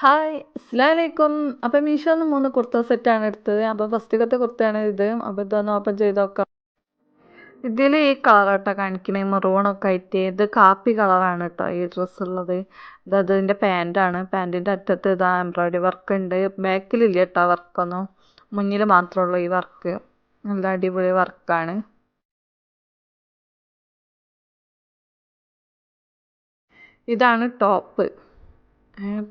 Hi അസ്സലാമലൈക്കും. അപ്പം മീഷോന്ന് മൂന്ന് കുർത്ത സെറ്റാണ് എടുത്തത്. അപ്പോൾ ഫസ്റ്റത്തെ കുർത്തയാണ് ഇത്. അപ്പോൾ ഇതൊന്ന് ഓപ്പൺ ചെയ്ത് നോക്കാം. ഇതിൽ ഈ കളറാട്ടോ കാണിക്കണേ. മെറൂണൊക്കെ ആയിട്ട്. ഇത് കാപ്പി കളറാണ് കേട്ടോ ഈ ഡ്രസ്സ് ഉള്ളത്. ഇത് അതിന്റെ പാന്റാണ് പാന്റിന്റെ അറ്റത്ത് ഇതാ എംബ്രോയ്ഡറി വർക്ക് ഉണ്ട്. ബാക്കിലില്ല കേട്ടോ വർക്കൊന്നും മുന്നിൽ മാത്രമേ ഉള്ളൂ ഈ വർക്ക് നല്ല അടിപൊളി വർക്കാണ് ഇതാണ് ടോപ്പ്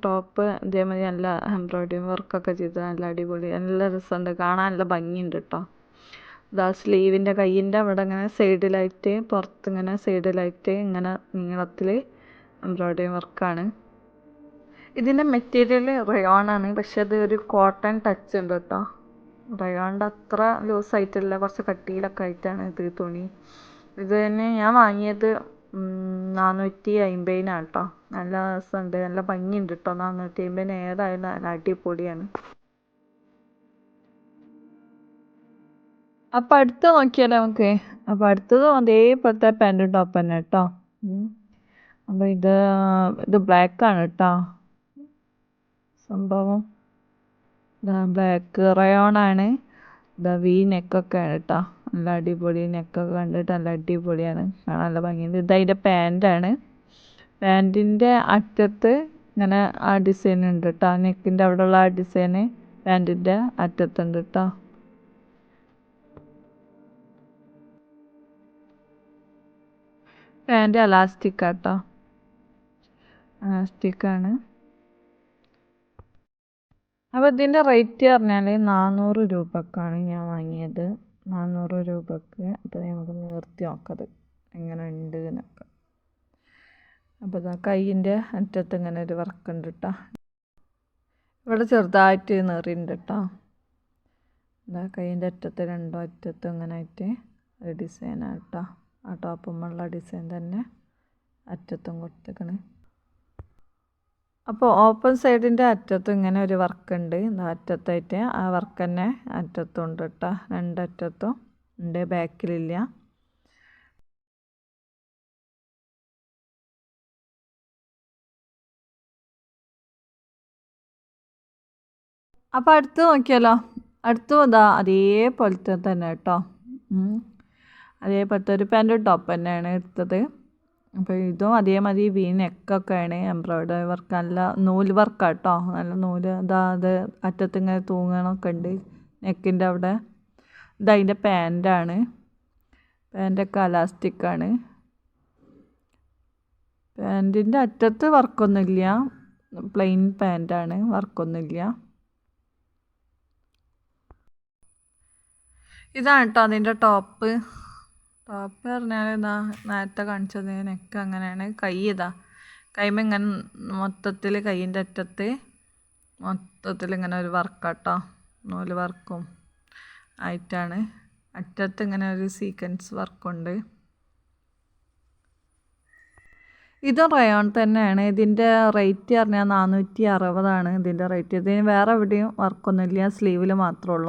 ടോപ്പ് ഇതേമാതിരി നല്ല എംബ്രോയ്ഡറി വർക്കൊക്കെ ചെയ്ത് നല്ല അടിപൊളി നല്ല രസമുണ്ട്. കാണാൻ നല്ല ഭംഗിയുണ്ട് കേട്ടോ ഇതാ സ്ലീവിന്റെ കയ്യിന്റെ അവിടെ ഇങ്ങനെ സൈഡിലായിട്ട് പുറത്തിങ്ങനെ സൈഡിലായിട്ട് ഇങ്ങനെ നീളത്തിൽ എംബ്രോയിഡറി വർക്കാണ് ഇതിന്റെ മെറ്റീരിയൽ റയോണാണ് പക്ഷെ അത് ഒരു കോട്ടൺ ടച്ച് ഉണ്ട് കേട്ടോ റയോണിന്റെ അത്ര ലൂസായിട്ടില്ല കുറച്ച് കട്ടിയിലൊക്കെ ആയിട്ടാണ് ഇത് തുണി ഇത് തന്നെ ഞാൻ വാങ്ങിയത് നാനൂറ്റി അമ്പതിനാണ് കേട്ടോ നല്ല രസമുണ്ട്. നല്ല ഭംഗിയുണ്ട് കേട്ടോ നാനൂറ്റി അമ്പതിന് ഏതായാലും നല്ല അടിപൊളിയാണ്. അപ്പം അടുത്ത് നോക്കിയാലോ നമുക്ക്? അപ്പം അടുത്തത് അതേപോലത്തെ പാന്റ് ടോപ്പ് തന്നെ കേട്ടോ അപ്പം ഇത് ഇത് ബ്ലാക്ക് ആണ് കേട്ടോ സംഭവം. ബ്ലാക്ക് റയോൺ ആണ്. ഇതാ വി നെക്കൊക്കെ ആണ് കേട്ടോ നല്ല അടിപൊളി നെക്കൊക്കെ കണ്ടിട്ട് നല്ല അടിപൊളിയാണ്. കാണാൻ നല്ല ഭംഗിയുണ്ട്. ഇത് അതിന്റെ പാന്റാണ്. പാന്റിന്റെ അറ്റത്ത് ഇങ്ങനെ ആ ഡിസൈൻ ഉണ്ട് കേട്ടോ ആ നെക്കിന്റെ ഉള്ള ആ ഡിസൈന് പാന്റിന്റെ അറ്റത്തുണ്ട് കേട്ടോ പാന്റ് അലാസ്റ്റിക് കേട്ടോ അലാസ്റ്റിക്കാണ് അപ്പോൾ ഇതിന്റെ റേറ്റ് പറഞ്ഞാൽ നാനൂറ് രൂപക്കാണ് ഞാൻ വാങ്ങിയത്. നാനൂറ് രൂപക്ക് അപ്പോൾ നമുക്ക് നിർത്തി നോക്കത് എങ്ങനെ ഉണ്ട് എന്നൊക്കെ. അപ്പോൾ ഇതാ കൈയിന്റെ അറ്റത്ത് ഇങ്ങനെ ഒരു വർക്ക് ഉണ്ട് കേട്ടോ ഇവിടെ ചെറുതായിട്ട് നെറിയുണ്ട് കേട്ടോ ഇതാ കൈയിന്റെ അറ്റത്ത് രണ്ടോ അറ്റത്തും ഇങ്ങനെ ആയിട്ട് ഒരു ഡിസൈനാണ് കേട്ടോ ആ ടോപ്പുമുള്ള ഡിസൈൻ തന്നെ അറ്റത്തും കൊടുത്തേക്കണ്. അപ്പോൾ ഓപ്പൺ സൈഡിന്റെ അറ്റത്തും ഇങ്ങനെ ഒരു വർക്ക് ഉണ്ട്. അറ്റത്തായിട്ട് ആ വർക്ക് തന്നെ അറ്റത്തും ഉണ്ട് കേട്ടോ രണ്ടറ്റത്തും ഉണ്ട്. ബാക്കിലില്ല അപ്പോൾ അടുത്ത് നോക്കിയാലോ? അടുത്ത് ഇതാ അതേപോലത്തെ തന്നെ കേട്ടോ അതേപോലത്തെ ഒരു പാന്റ് ടോപ്പ് തന്നെയാണ് എടുത്തത്. അപ്പോൾ ഇതും അതേമാതിരി വി നെക്കൊക്കെയാണ് എംബ്രോയ്ഡറി വർക്ക് നല്ല നൂൽ വർക്കാട്ടോ കേട്ടോ നല്ല നൂൽ ഇതാ അത് അറ്റത്തിങ്ങനെ തൂങ്ങണമൊക്കെ ഉണ്ട് നെക്കിന്റെ അവിടെ. ഇതതിന്റെ പാന്റാണ് പാന്റൊക്കെ അലാസ്റ്റിക്കാണ്. പാന്റിന്റെ അറ്റത്ത് വർക്കൊന്നുമില്ല. പ്ലെയിൻ പാന്റാണ് വർക്കൊന്നുമില്ല. ഇതാണ് കേട്ടോ അതിന്റെ ടോപ്പ്. ടോപ്പ് പറഞ്ഞാൽ ഇതാ നേരത്തെ കാണിച്ചത് നെക്ക് അങ്ങനെയാണ്. കൈ ഇതാ. കൈമ ഇങ്ങനെ മൊത്തത്തിൽ കൈയിന്റെ അറ്റത്ത് മൊത്തത്തിൽ ഇങ്ങനെ ഒരു വർക്കാട്ടോ. നൂൽ വർക്കും ആയിട്ടാണ്. അറ്റത്ത് ഇങ്ങനെ ഒരു സീക്വൻസ് വർക്കുണ്ട്. ഇതും റയോൺ തന്നെയാണ്. ഇതിന്റെ റേറ്റ് പറഞ്ഞാൽ നാനൂറ്റി അറുപതാണ് ഇതിന്റെ റേറ്റ്. ഇതിന് വേറെ എവിടെയും വർക്കൊന്നുമില്ല സ്ലീവിൽ മാത്രമേ ഉള്ളൂ.